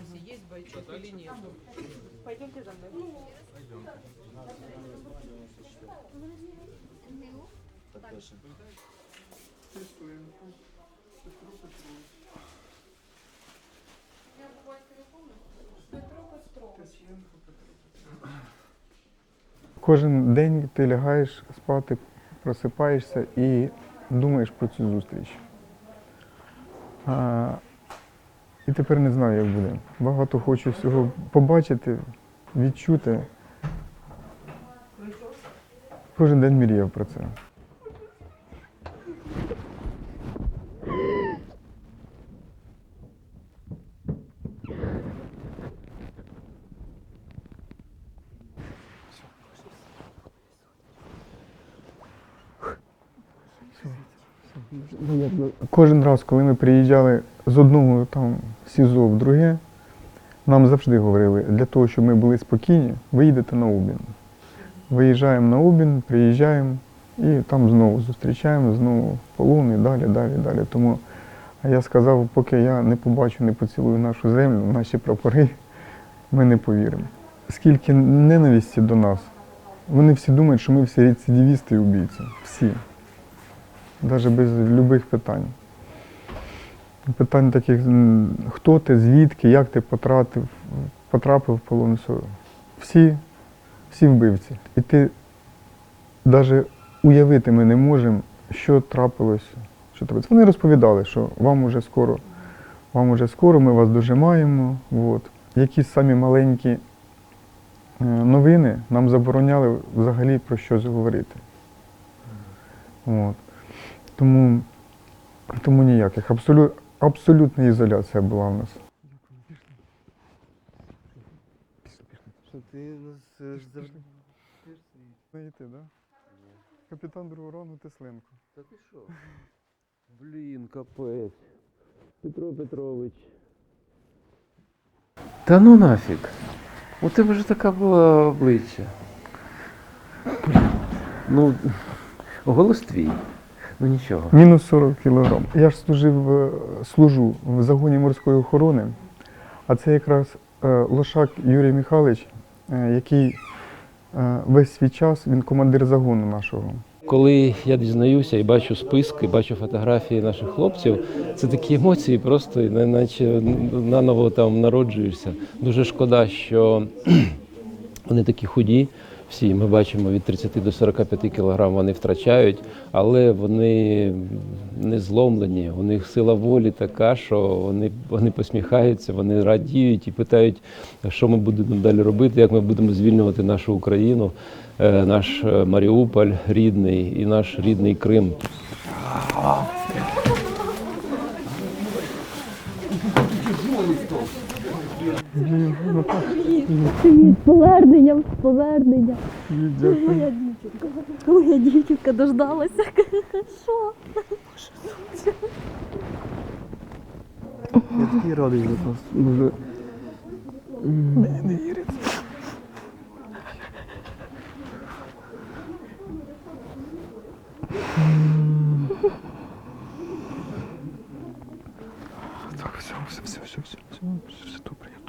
если есть бойчук или нет. Пойдемте за мной. Кожен день ти лягаєш спати, просипаєшся і думаєш про цю зустріч. І тепер не знаю, як буде. Багато хочу всього побачити, відчути. Кожен день мріяв про це. Кожен раз, коли ми приїжджали з одного там СІЗО в друге, нам завжди говорили, для того, щоб ми були спокійні, ви їдете на обмін. Виїжджаємо на обмін, приїжджаємо і там знову зустрічаємо, знову полон і далі, далі, далі. Тому я сказав, поки я не побачу, не поцілую нашу землю, наші прапори, ми не повіримо. Скільки ненависті до нас, вони всі думають, що ми всі рецидивісти і убійці. Всі навіть без будь-яких питань. Питань таких, хто ти, звідки, як ти потратив, потрапив в полон. Всі, всі вбивці. І ти навіть уявити ми не можемо, що трапилось. Що трапилось. Вони розповідали, що вам уже скоро, вам уже скоро, ми вас дожимаємо. От. Якісь самі маленькі е, новини нам забороняли взагалі про щось говорити. От. Тому, тому ніяких. Абсолю, абсолютна ізоляція була в нас. Що ти нас завжди. Знаєте, да? Капітан другого рану Тесленко. Та ти що? Блін, капець. Петро Петрович. Та ну нафіг. У тебе ж така була обличчя. Ну, голос твій. Ну нічого. Мінус 40 кілограм. Я ж служив, е, служу в загоні морської охорони, а це якраз е, Лошак Юрій Михайлович, е, який е, весь свій час він командир загону нашого. Коли я дізнаюся і бачу списки, бачу фотографії наших хлопців, це такі емоції, просто наче наново там народжуєшся. Дуже шкода, що вони такі худі. Всі ми бачимо від 30 до 45 кілограм вони втрачають, але вони не зломлені. У них сила волі така, що вони, вони посміхаються, вони радіють і питають, що ми будемо далі робити, як ми будемо звільнювати нашу Україну, е, наш е, Маріуполь рідний і наш рідний Крим. Привіт, повернення, повернення. Моя дівчинка. Моя дівчинка дождалася. Що? Я такий радий за вас. Не, не віриться. Так, все, все, все, все, все, все, все добре.